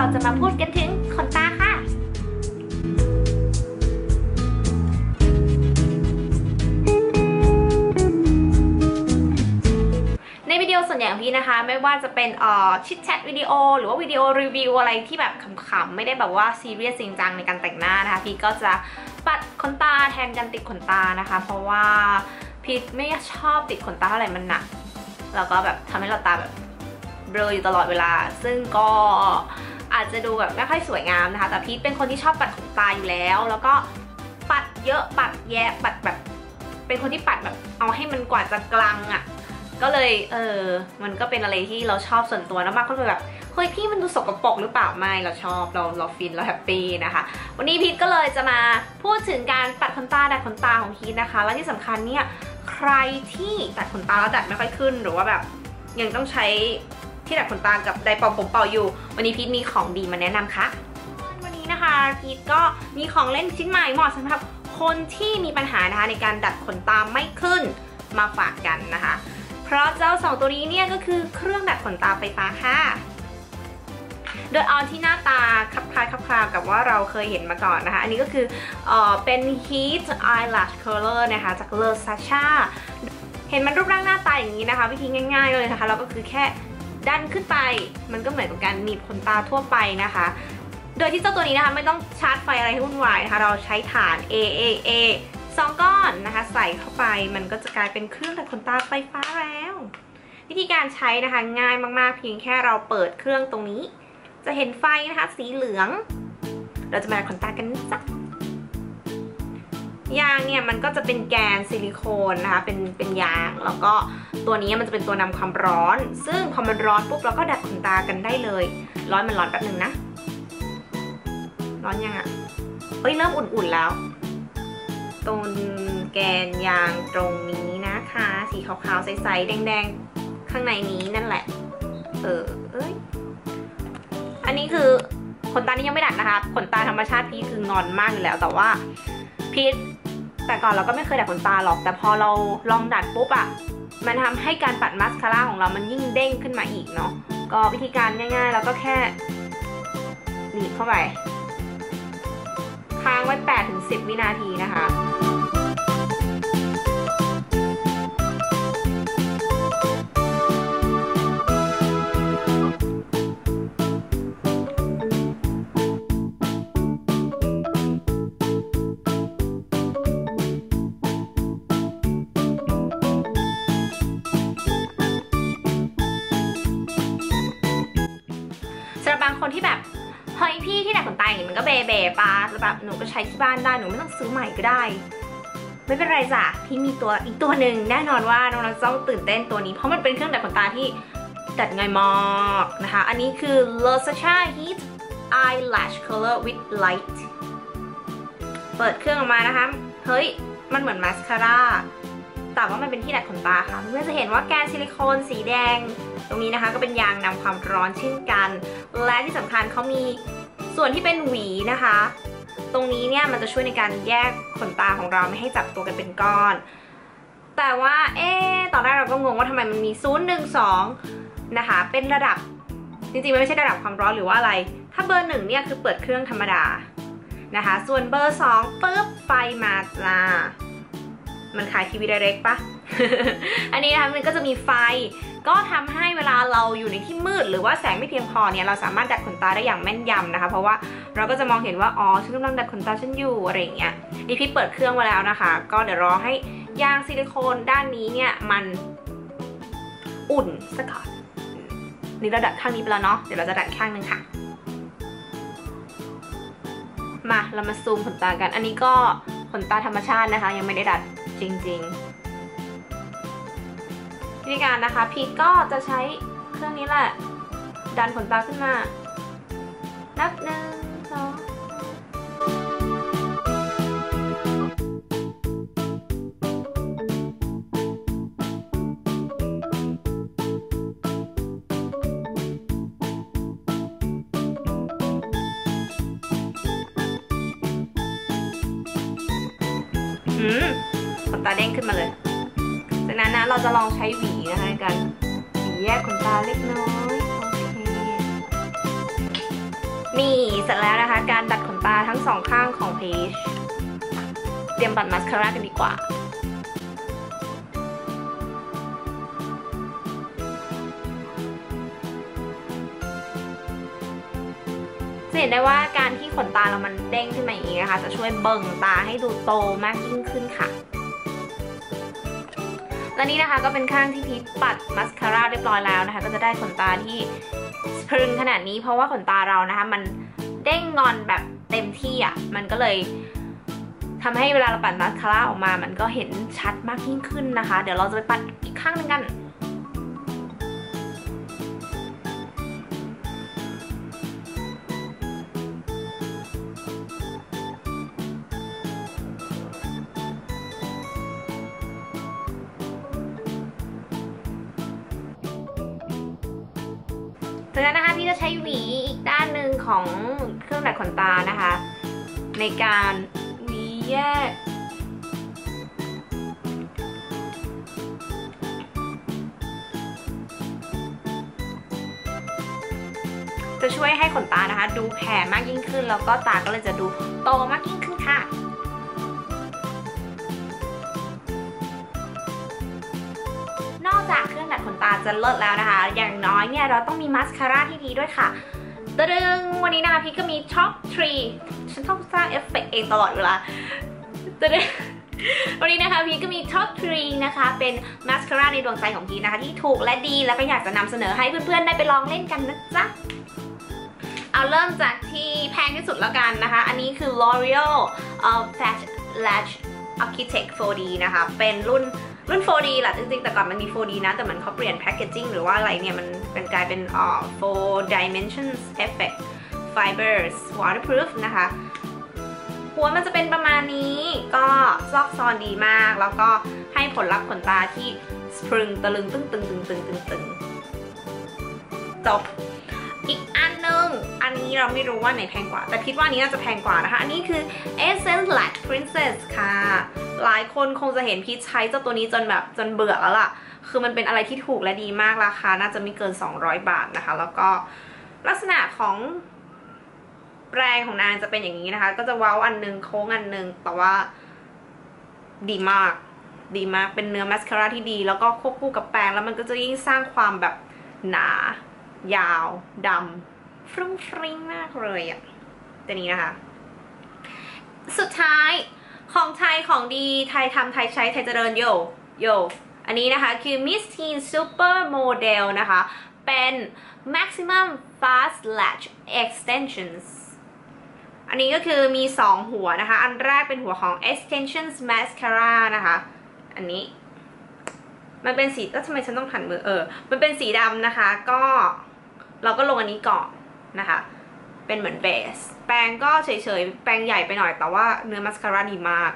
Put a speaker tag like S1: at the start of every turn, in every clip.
S1: เราจะมาพูดกันถึงขนตาค่ะ ในวิดีโอส่วนใหญ่ของพี่นะคะ ไม่ว่าจะเป็นอ่อชิดแชทวิดีโอ หรือว่าวิดีโอรีวิวอะไรที่แบบขำๆ ไม่ได้แบบว่าซีเรียสจริงจังในการแต่งหน้านะคะ พี่ก็จะปัดขนตาแทนการติดขนตานะคะ เพราะว่าพี่ไม่ชอบติดขนตาเท่าไหร่มันหนักแล้วก็แบบทำให้เราตาแบบเบลออยู่ตลอดเวลา ซึ่งก็ อาจจะดูแบบไม่ค่อยสวยงามนะคะ แต่พีทเป็นคนที่ชอบปัดขนตาอยู่แล้ว แล้วก็ปัดเยอะปัดแยะปัดแบบ เป็นคนที่ปัดแบบเอาให้มันกว่าจะกลางอะ่ะ ก็เลยเออ มันก็เป็นอะไรที่เราชอบส่วนตัวแล้วมากก็เลยแบบเฮ้ยพี่มันดูสกปรกหรือเปล่าไม่เราชอบเราเราฟินเราแฮปปี้นะคะ วันนี้พีทก็เลยจะมาพูดถึงการปัดขนตาดัดขนตาของพีทนะคะ และที่สำคัญเนี่ยใครที่ตัดขนตาแล้วดัดไม่ค่อยขึ้นหรือว่าแบบยังต้องใช้ ที่ดัดขนตากับไดเป่าผมเป่าอยู่ วันนี้พีทมีของดีมาแนะนำค่ะ วันนี้นะคะพีทก็มีของเล่นชิ้นใหม่เหมาะสำหรับคนที่มีปัญหานะคะในการดัดขนตาไม่ขึ้นมาฝากกันนะคะ เพราะเจ้าสองตัวนี้เนี่ยก็คือเครื่องดัดขนตาไฟฟ้าค่ะ โดยเอาที่หน้าตาคลับคล้ายคลับคลากับว่าเราเคยเห็นมาก่อนนะคะ อันนี้ก็คือเออเป็น Heat Eyelash Curler นะคะจาก Le Sacha เห็นมันรูปร่างหน้าตาอย่างนี้นะคะ วิธีง่ายๆเลยนะคะ เราก็คือแค่ ดันขึ้นไป มันก็เหมือนกับการหนีบขนตาทั่วไปนะคะ โดยที่เจ้าตัวนี้นะคะไม่ต้องชาร์จไฟอะไรให้วุ่นวายนะคะ เราใช้ฐาน AAA สองก้อนนะคะ ใส่เข้าไปมันก็จะกลายเป็นเครื่องดัดขนตาไฟฟ้าแล้ว วิธีการใช้นะคะง่ายมากๆ เพียงแค่เราเปิดเครื่องตรงนี้ จะเห็นไฟนะคะสีเหลือง เราจะมาขนตากันจ๊ะยางเนี่ยมันก็จะเป็นแกนซิลิโคนนะคะเป็นเป็นยางแล้วก็ ตัวนี้มันจะเป็นตัวนำความร้อน ซึ่งพอมันร้อนปุ๊บเราก็ดัดขนตากันได้เลย ร้อนมันร้อนแป๊บนึงนะ ร้อนยังอะ่ะเอ้ยเริ่มอุ่นๆแล้ว ตรงแกนยางตรงนี้นะคะ สีขาวๆใสๆแดงๆ ข้างในนี้นั่นแหละ เออเอ้ย อันนี้คือขนตานี่ยังไม่ดัดนะคะ ขนตาธรรมชาติพีทคืองอนมากอยู่แล้ว แต่ว่าพีทแต่ก่อนเราก็ไม่เคยดัดขนตาหรอก แต่พอเราลองดัดปุ๊บอะ มันทำให้การปัดมาสคาร่าของเรามันยิ่งเด้งขึ้นมาอีกเนาะก็วิธีการง่ายๆแล้วก็แค่หนีบเข้าไปค้างไว้8ถึง10 วินาทีนะคะ ก็เบเบปแล้วแบบหนูก็ใช้ที่บ้านได้หนูไม่ต้องซื้อใหม่ก็ได้ ไม่เป็นไรจ้ะพี่มีตัวอีกตัวหนึ่งแน่นอนว่าน้องๆต้องตื่นเต้นตัวนี้ เพราะมันเป็นเครื่องดัดขนตาที่ดัดง่ายมากนะคะ อันนี้คือ l o s a c h a Heat Eyelash Color with Light เปิดเครื่องออกมานะคะ เฮ้ย มันเหมือนมาสคาร่าแต่ว่ามันเป็นที่ดัดขนตาค่ะ เพื่อนจะเห็นว่าแกนซิลิโคนสีแดง ตรงนี้นะคะก็เป็นยางนำความร้อนเช่นกัน และที่สำคัญเขามี ส่วนที่เป็นหวีนะคะ ตรงนี้เนี่ยมันจะช่วยในการแยกขนตาของเราไม่ให้จับตัวกันเป็นก้อน แต่ว่าเอ๊ตอนแรกเราก็งงว่าทำไมมันมี 0 1 2 นะคะ เป็นระดับจริงๆมันไม่ใช่ระดับความร้อนหรือว่าอะไร ถ้าเบอร์หนึ่งเนี่ยคือเปิดเครื่องธรรมดานะคะ ส่วนเบอร์2ปุ๊บไฟมาจ้ามันขายทีวีไดเรกปะ อันนี้นะคะมันก็จะมีไฟ ก็ทำให้เวลาเราอยู่ในที่มืด หรือว่าแสงไม่เพียงพอเนี่ยเราสามารถดัดขนตาได้อย่างแม่นยำนะคะ เพราะว่าเราก็จะมองเห็นว่าอ๋อฉันกำลังดัดขนตาฉันอยู่อะไรอย่างเงี้ยนี่พี่เปิดเครื่องมาแล้วนะคะ ก็เดี๋ยวรอให้ยางซิลิโคนด้านนี้เนี่ยมันอุ่นสักก่อนนี่เราดัดข้างนี้ไปแล้วเนาะเดี๋ยวเราจะดัดข้างหนึงค่ะมาเรามาซูมขนตากัน อันนี้ก็ขนตาธรรมชาตินะคะ ยังไม่ได้ดัดจริง ๆ วิธีการนะคะพีทก็จะใช้เครื่องนี้แหละ ดันขนตาขึ้นมา นับหนึ่งสองหืมขนตาเด้งขึ้นมาเลย นั้นนะเราจะลองใช้หวีนะคะในการหวีแยกขนตาเล็กน้อยโอเคนี่เสร็จแล้วนะคะ การดัดขนตาทั้งสองข้างของเพีชเตรียมปัดมัสคาร่ากันดีกว่าจะเห็นได้ว่าการที่ขนตาเรามันเด้งขึ้นมาอย่างนี้นะคะ จะช่วยเบิ่งตาให้ดูโตมากยิ่งขึ้นค่ะ และนี่นะคะก็เป็นข้างที่พีทปัดมัสคาร่าเรียบร้อยแล้วนะคะ ก็จะได้ขนตาที่พรึงขนาดนี้เพราะว่าขนตาเรานะคะ มันเด้งงอนแบบเต็มที่อะ มันก็เลยทำให้เวลาเราปัดมัสคาร่าออกมา มันก็เห็นชัดมากยิ่งขึ้นนะคะ เดี๋ยวเราจะไปปัดอีกข้างหนึงกัน จากนั้นนะคะพี่จะใช้หวีอีกด้านหนึ่งของเครื่องดัดขนตานะคะ ในการหวีแยกจะช่วยให้ขนตานะคะ ดูแผ่มากยิ่งขึ้น แล้วก็ตาก็เลยจะดูโตมากยิ่งขึ้นค่ะ จะเลิศแล้วนะคะ อย่างน้อยเนี่ยเราต้องมีมัสคาร่าที่ดีด้วยค่ะตดึงวันนี้นะคะพี่ก็มีท็อปทรีฉันต้องสร้างเอฟเฟกต์เองตลอดเวลาตะดึงวันนี้นะคะพี่ก็มีท็อปทรีนะคะ เป็นมัสคาร่าในดวงใจของพี่นะคะ ที่ถูกและดีแล้วก็อยากจะนำเสนอให้เพื่อนๆ ได้ไปลองเล่นกันนะจ๊ะ เอาเริ่มจากที่แพงที่สุดแล้วกันนะคะ อันนี้คือ L'Oreal uh, Fat Lash Architect 4D นะคะ เป็นรุ่น รุ่น 4D แหละจริงๆ แต่ก่อนมันมี 4D นะ แต่มันเขาเปลี่ยนแพคเกจิ้งหรือว่าอะไรเนี่ย มันเป็นกลายเป็นอ่อ four dimensions effect fibers waterproof นะคะ หัวมันจะเป็นประมาณนี้ก็ซอกซอนดีมาก แล้วก็ให้ผลลัพธ์ขนตาที่สปรึงตะลึงตึงตึงตึงตึงตึงตึงจบอีกอันหนึงอันนี้เราไม่รู้ว่าไหนแพงกว่า แต่คิดว่านี้น่าจะแพงกว่านะคะ อันนี้คือ Essence Lash Princess ค่ะ หลายคนคงจะเห็นพีชใช้เจ้าตัวนี้จนแบบจนเบื่อแล้วล่ะ คือมันเป็นอะไรที่ถูกและดีมากราคา น่าจะไม่เกิน 200 บาทนะคะ แล้วก็ลักษณะของแปรงของนางจะเป็นอย่างนี้นะคะ ก็จะเว้าอันหนึงโค้งอันหนึง แต่ว่าดีมาก ดีมาก เป็นเนื้อมัสคาร่าที่ดี แล้วก็ควบคู่กับแปรงแล้วมันก็จะยิ่งสร้างความแบบหนา ยาวดำฟรุ้งฟริ้งมากเลยอะ่ะตัวนี้นะคะ สุดท้าย ของไทยของดีไทยทำไทยใช้ไทยเจริญโยโยอันนี้นะคะคือ Miss Teen Super Model นะคะ เป็น Maximum Fast Lash Extensions อันนี้ก็คือมี 2 หัวนะคะ อันแรกเป็นหัวของ Extensions Mascara นะคะ อันนี้ มันเป็นสีแล้วทำไมฉันต้องหันมือเออ มันเป็นสีดำนะคะ ก็เราก็ลงอันนี้ก่อนนะคะ เป็นเหมือนเบส แปรงก็เฉยๆ แปรงใหญ่ไปหน่อยแต่ว่าเนื้อมัสคาร่าดีมาก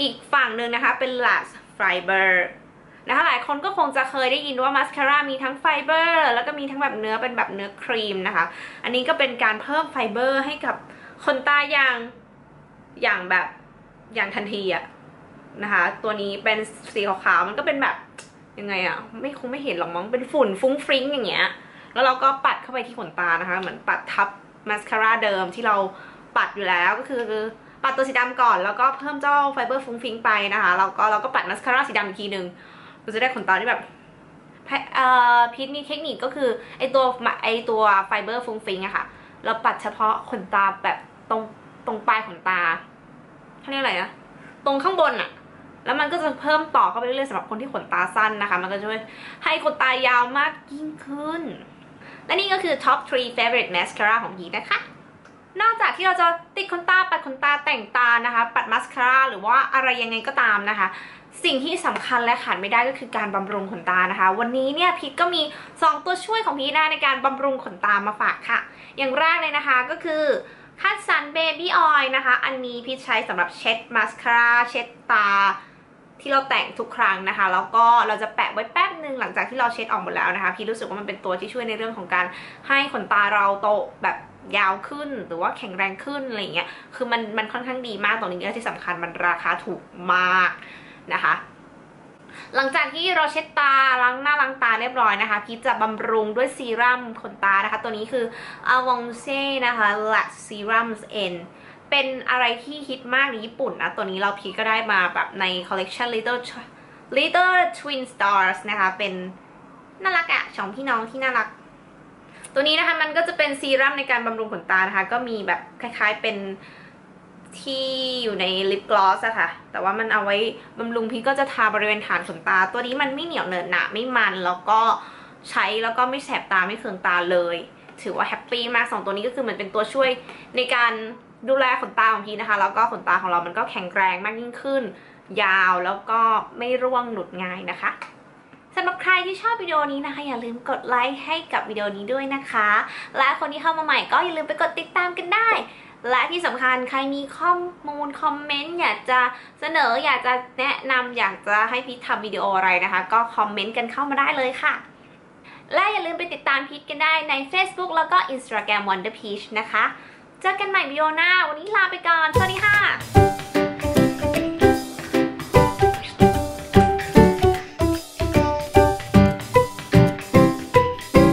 S1: อีกฝั่งหนึ่งนะคะเป็น lash fiber นะคะหลายคนก็คงจะเคยได้ยินว่ามัสคาร่ามีทั้งไฟเบอร์แล้วก็มีทั้งแบบเนื้อเป็นแบบเนื้อครีมนะคะ อันนี้ก็เป็นการเพิ่มไฟเบอร์ให้กับขนตาอย่างอย่างแบบอย่างทันทีอะนะคะ ตัวนี้เป็นสีขาวๆมันก็เป็นแบบยังไงอะไม่คงไม่เห็นหรอกมั้งเป็นฝุ่นฟุ้งฟริ้งอย่างเงี้ย แล้วเราก็ปัดเข้าไปที่ขนตานะคะ เหมือนปัดทับ มาสคาร่าเดิมที่เราปัดอยู่แล้วก็คือปัดตัวสีดำก่อน แล้วก็เพิ่มเจ้าไฟเบอร์ฟุ้งฟิ้งไปนะคะแล้วก็เราก็ปัดมาสคาร่าสีดำอีกทีหนึ่งเราจะได้ขนตาที่แบบพีทมีเทคนิคก็คือไอตัวไอตัวไฟเบอร์ฟุ้งฟิ้งอะค่ะ เราปัดเฉพาะขนตาแบบตรงตรงปลายขนตาเขาเรียกอะไรนะตรงข้างบนอะแล้วมันก็จะเพิ่มต่อเข้าไปเรื่อยๆสำหรับคนที่ขนตาสั้นนะคะ มันก็จะช่วยให้ขนตายาวมากยิ่งขึ้น และนี่ก็คือ top 3 favorite mascara ของยีนะคะ นอกจากที่เราจะติดขนตา ปัดขนตาแต่งตานะคะ ปัดมัสคาร่าหรือว่าอะไรยังไงก็ตามนะคะ สิ่งที่สำคัญและขาดไม่ได้ก็คือการบำรุงขนตานะคะ วันนี้เนี่ยพีทก็มี 2 ตัวช่วยของพีทนะในการบำรุงขนตามาฝากค่ะ อย่างแรกเลยนะคะก็คือคัตสันเบบี้ออยล์นะคะ อันนี้พีทใช้สำหรับเช็ดมัสคาร่าเช็ดตา ที่เราแต่งทุกครั้งนะคะ แล้วก็เราจะแปะไว้แป๊บหนึ่งหลังจากที่เราเช็ดออกหมดแล้วนะคะ พี่รู้สึกว่ามันเป็นตัวที่ช่วยในเรื่องของการให้ขนตาเราโตแบบยาวขึ้นหรือว่าแข็งแรงขึ้นอะไรเงี้ย คือมันมันค่อนข้างดีมากตรงนี้ก็ที่สำคัญมันราคาถูกมากนะคะ หลังจากที่เราเช็ดตาล้างหน้าล้างตาเรียบร้อยนะคะ พีชจะบำรุงด้วยซีรั่มขนตานะคะ ตัวนี้คือ a v o n c e นะคะ Lash Serums N เป็นอะไรที่ฮิตมากในญี่ปุ่นนะ ตัวนี้เราพีก็ได้มาแบบในคอลเลกชัน Little Little Twin Stars นะคะ เป็นน่ารักอะสองพี่น้องที่น่ารัก ตัวนี้นะคะมันก็จะเป็นซีรั่มในการบำรุงขนตานะคะ ก็มีแบบคล้ายๆเป็นที่อยู่ในลิปกลอสอะค่ะ แต่ว่ามันเอาไว้บำรุงพีก็จะทาบริเวณฐานขนตา ตัวนี้มันไม่เหนียวเหนอะหนะไม่มันแล้วก็ใช้แล้วก็ไม่แสบตาไม่เคืองตาเลย ถือว่าแฮปปี้มากสองตัวนี้ก็คือเหมือนเป็นตัวช่วยในการดูแลขนตาของพีนะคะ แล้วก็ขนตาของเรามันก็แข็งแรงมากยิ่งขึ้น ยาวแล้วก็ไม่ร่วงหลุดง่ายนะคะสำหรับใครที่ชอบวิดีโอนี้นะคะ อย่าลืมกดไลค์ให้กับวิดีโอนี้ด้วยนะคะ และคนที่เข้ามาใหม่ก็อย่าลืมไปกดติดตามกันได้ และที่สำคัญใครมีข้อมูลคอมเมนต์อยากจะเสนออยากจะแนะนำอยากจะให้พีททำวิดีโออะไรนะคะ ก็คอมเมนต์กันเข้ามาได้เลยค่ะ และอย่าลืมไปติดตามพีทกันได้ใน Facebook แล้วก็ Instagram Wonder Peach นะคะ เจอกันใหม่วิดีโอหน้า วันนี้ลาไปก่อน สวัสดีค่ะ